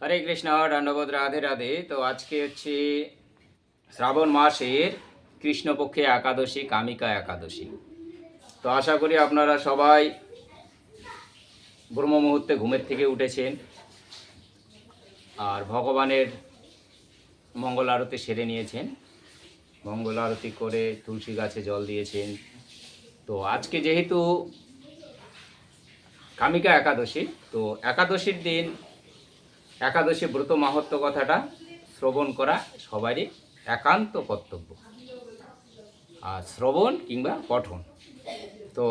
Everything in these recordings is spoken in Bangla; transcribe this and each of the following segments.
হরে কৃষ্ণ, দণ্ডবোধ, রাধে রাধে। তো আজকে হচ্ছে শ্রাবণ মাসের কৃষ্ণপক্ষে একাদশী, কামিকা একাদশী। তো আশা করি আপনারা সবাই ব্রহ্ম মুহূর্তে ঘুমের থেকে উঠেছেন আর ভগবানের মঙ্গল আরতি সেরে নিয়েছেন। মঙ্গল আরতি করে তুলসী গাছে জল দিয়েছেন। তো আজকে যেহেতু কামিকা একাদশী, তো একাদশীর দিন একাদশী ব্রত মাহাত্ম কথাটা শ্রবণ করা সবারই একান্ত কর্তব্য। আর শ্রবণ কিংবা পঠন। তো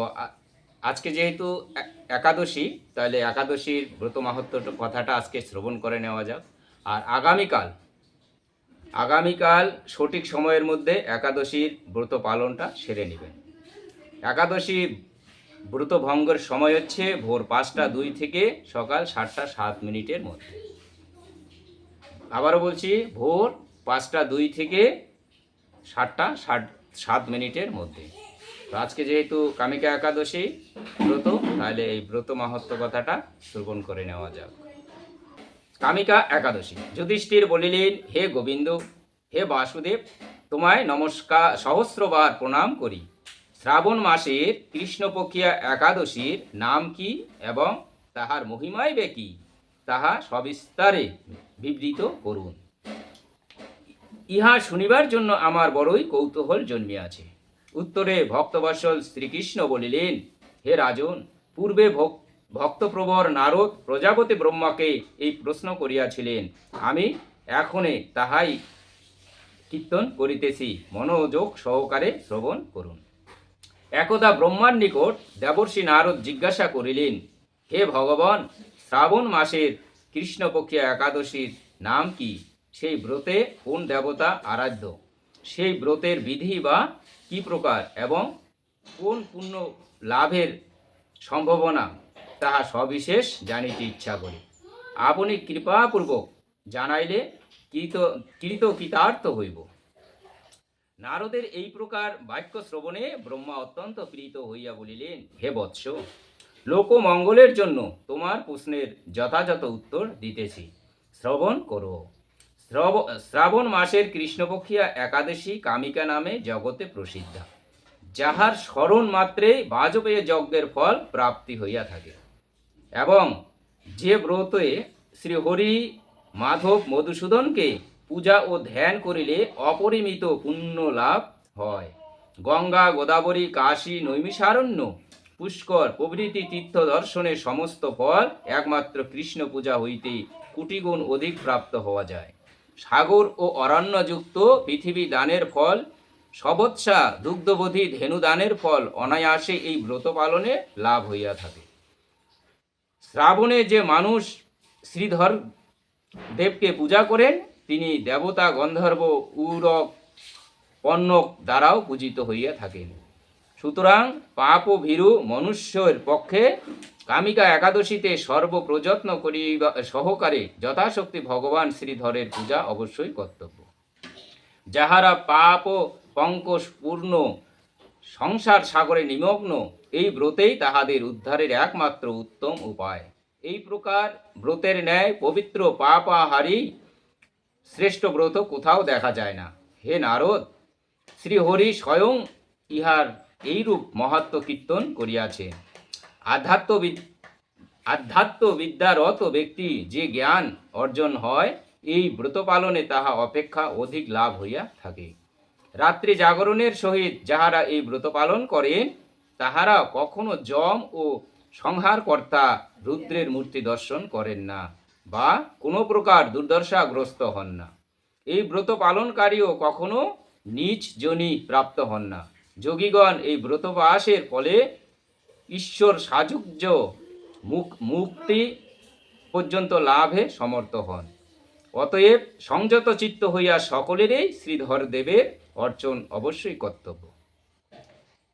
আজকে যেহেতু একাদশী, তাহলে একাদশীর ব্রত মাহাত্ম কথাটা আজকে শ্রবণ করে নেওয়া যাক। আর আগামীকাল আগামীকাল সঠিক সময়ের মধ্যে একাদশীর ব্রত পালনটা সেরে নেবেন। একাদশী ব্রত ভঙ্গের সময় হচ্ছে ভোর পাঁচটা দুই থেকে সকাল সাতটা সাত মিনিটের মধ্যে। আবারও বলছি, ভোর পাঁচটা দুই থেকে সাতটা ষাট সাত মিনিটের মধ্যে। তো আজকে যেহেতু কামিকা একাদশী ব্রত, তাহলে এই ব্রত মাহাত্ম কথাটা শ্রবণ করে নেওয়া যাক। কামিকা একাদশী। যুধিষ্ঠির বলিলেন, হে গোবিন্দ, হে বাসুদেব, তোমায় নমস্কার সহস্রবার প্রণাম করি। শ্রাবণ মাসের কৃষ্ণপক্ষিয়া একাদশীর নাম কি এবং তাহার মহিমাই বে কি? তাহা সবিস্তারে বিবৃত করুন। ইহা শুনিবার জন্য আমার বড়ই কৌতূহল জন্মিয়াছে। উত্তরে ভক্তবৎসল শ্রীকৃষ্ণ বলিলেন, হে রাজন, পূর্বে ভক্তপ্রবর নারদ প্রজাপতি ব্রহ্মাকে এই প্রশ্ন করিয়াছিলেন। আমি এখনে তাহাই কীর্তন করিতেছি। মনোযোগ সহকারে শ্রবণ করুন। একদা ব্রহ্মার নিকট দেবর্ষি নারদ জিজ্ঞাসা করিলেন, হে ভগবান শ্রাবণ মাসের কৃষ্ণপক্ষিয়া একাদশীর নাম কি? সেই ব্রতে কোন দেবতা আরাধ্য? সেই ব্রতের বিধি বা কি প্রকার এবং কোন পুণ্য লাভের সম্ভাবনা? তাহা সবিশেষ জানিতে ইচ্ছা করি। আপনি কৃপাপূর্বক জানাইলে কৃত কৃত কৃতার্থ হইব। নারদের এই প্রকার বাক্য শ্রবণে ব্রহ্মা অত্যন্ত প্রীত হইয়া বলিলেন, হে বৎস লোকমঙ্গলের জন্য তোমার প্রশ্নের যথাযথ উত্তর দিতেছি। শ্রবণ করো। শ্রব- শ্রাবণ মাসের কৃষ্ণপক্ষিয়া একাদশী কামিকা নামে জগতে প্রসিদ্ধ। যাহার স্মরণ মাত্রে বাজপেয় যজ্ঞের ফল প্রাপ্তি হইয়া থাকে। এবং যে ব্রতে শ্রীহরি, মাধব, মধুসূদনকে পূজা ও ধ্যান করিলে অপরিমিত পুণ্য লাভ হয়। গঙ্গা, গোদাবরী, কাশী, নৈমিষারণ্য পুষ্কর প্রভৃতি তীর্থ দর্শনের সমস্ত ফল একমাত্র কৃষ্ণ পূজা হইতে কুটিগুণ অধিক প্রাপ্ত হওয়া যায়। সাগর ও অরণ্যযুক্ত পৃথিবী দানের ফল, সবৎসা দুগ্ধবোধী ধেনু দানের ফল অনায়াসে এই ব্রত পালনে লাভ হইয়া থাকে। শ্রাবণে যে মানুষ শ্রীধর দেবকে পূজা করেন, তিনি দেবতা গন্ধর্ব উরক পণ্যক দ্বারাও পূজিত হইয়া থাকেন। সুতরাং পাপ ও ভীরু মনুষ্যের পক্ষে কামিকা একাদশীতে সর্বপ্রযত্ন করিবা, সহকারে যথাশক্তি ভগবান শ্রীধরের পূজা অবশ্যই কর্তব্য। যাহারা পাপ ও পঙ্কশ পূর্ণ সংসার সাগরে নিমগ্ন, এই ব্রতেই তাহাদের উদ্ধারের একমাত্র উত্তম উপায়। এই প্রকার ব্রতের ন্যায় পবিত্র পাপাহারি শ্রেষ্ঠ ব্রত কোথাও দেখা যায় না। হে নারদ, শ্রীহরি স্বয়ং ইহার এইরূপ মহাত্ম কীর্তন করিয়াছেন আধ্যাত্মবিদ আধ্যাত্ম বিদ্যারত ব্যক্তি যে জ্ঞান অর্জন হয়, এই ব্রত পালনে তাহা অপেক্ষা অধিক লাভ হইয়া থাকে। রাত্রি জাগরণের সহিত যাহারা এই ব্রত পালন করেন, তাহারা কখনো যম ও সংহারকর্তা রুদ্রের মূর্তি দর্শন করেন না বা কোনো প্রকার দুর্দশাগ্রস্ত হন না। এই ব্রত পালনকারীও কখনো নিজ জনি প্রাপ্ত হন না। যোগীগণ এই ব্রত পাশের ফলে ঈশ্বর সাযুজ্য মুখ মুক্তি পর্যন্ত লাভে সমর্থ হন। অতএব সংযত চিত্ত হইয়া সকলেরই শ্রীধর দেবের অর্চন অবশ্যই কর্তব্য।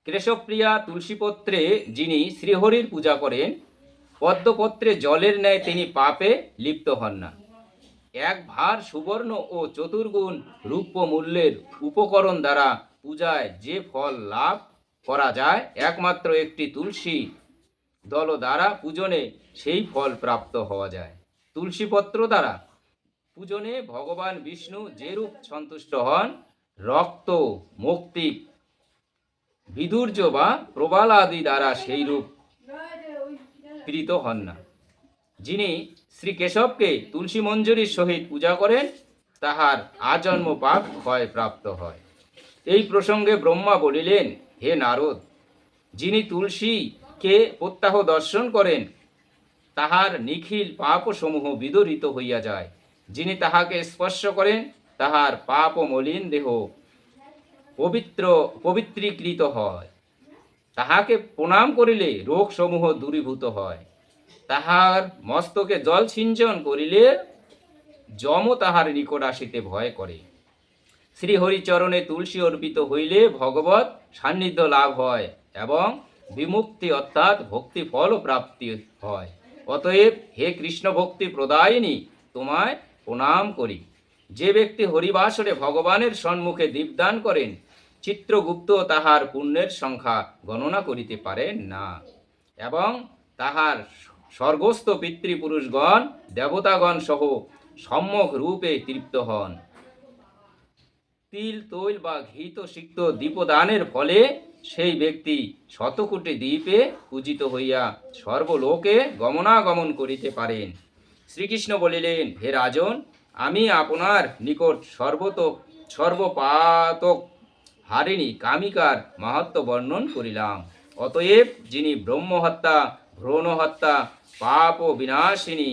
কেশবপ্রিয়া তুলসীপত্রে যিনি শ্রীহরির পূজা করেন, পদ্মপত্রে জলের ন্যায় তিনি পাপে লিপ্ত হন না। এক ভার সুবর্ণ ও চতুর্গুণ রূপ্য মূল্যের উপকরণ দ্বারা পূজায় যে ফল লাভ করা যায়, একমাত্র একটি তুলসী দল দ্বারা পূজনে সেই ফল প্রাপ্ত হওয়া যায়। তুলসীপত্র দ্বারা পূজনে ভগবান বিষ্ণু যেরূপ সন্তুষ্ট হন, রক্ত, মুক্তি, বিদুর্য বা প্রবাল আদি দ্বারা সেই রূপ প্রীত হন না। যিনি শ্রী কেশবকে তুলসী মঞ্জুরির সহিত পূজা করেন, তাহার আজন্ম পাপ ক্ষয় প্রাপ্ত হয়। এই প্রসঙ্গে ব্রহ্মা বলিলেন, হে নারদ, যিনি তুলসীকে প্রত্যাহ দর্শন করেন, তাহার নিখিল পাপসমূহ বিদরিত হইয়া যায়। যিনি তাহাকে স্পর্শ করেন, তাহার পাপ মলিন দেহ পবিত্র, পবিত্রীকৃত হয়। তাহাকে প্রণাম করিলে রোগসমূহ দূরীভূত হয়। তাহার মস্তকে জল সিঞ্চন করিলে যম তাহার নিকট আসিতে ভয় করে। শ্রীহরিচরণে তুলসী অর্পিত হইলে ভগবত সান্নিধ্য লাভ হয় এবং বিমুক্তি অর্থাৎ ভক্তি ফল প্রাপ্তি হয়। অতএব হে কৃষ্ণ ভক্তি প্রদায়িনী, তোমায় প্রণাম করি। যে ব্যক্তি হরিবাসরে ভগবানের সম্মুখে দীপদান করেন, চিত্রগুপ্ত তাহার পুণ্যের সংখ্যা গণনা করিতে পারেন না এবং তাহার স্বর্গস্থ পিতৃপুরুষগণ দেবতাগণ সহ সম্যক রূপে তৃপ্ত হন। তিল, তৈল বা ঘিত সিক্ত দীপদানের ফলে সেই ব্যক্তি শতকোটি দ্বীপে পূজিত হইয়া সর্বলোকে গমনাগমন করিতে পারেন। শ্রীকৃষ্ণ বলিলেন, হে রাজন, আমি আপনার নিকট সর্বত, সর্বপাতক হারিণী কামিকার মাহাত্ম বর্ণন করিলাম। অতএব যিনি ব্রহ্মহত্যা, ভ্রূণহত্যা, পাপ ও বিনাশিনী,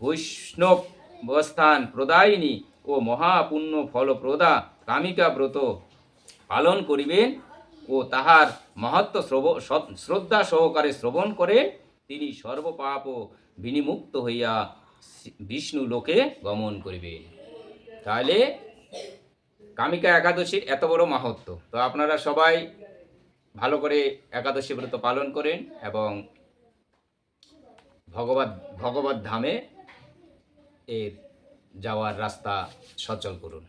বৈষ্ণব বস্থান প্রদায়িনী ও মহাপুণ্য ফলপ্রদা কামিকা ব্রত পালন করিবেন ও তাহার মহত্ব শ্রদ্ধা সহকারে শ্রবণ করে তিনি সর্বপাপ বিনিমুক্ত হইয়া বিষ্ণু লোকে গমন করিবেন। তাহলে কামিকা একাদশীর এত বড় মাহাত্ম তো আপনারা সবাই ভালো করে একাদশী ব্রত পালন করেন এবং ভগবত ভগবত ধামে এর যাওয়ার রাস্তা সচল করুন।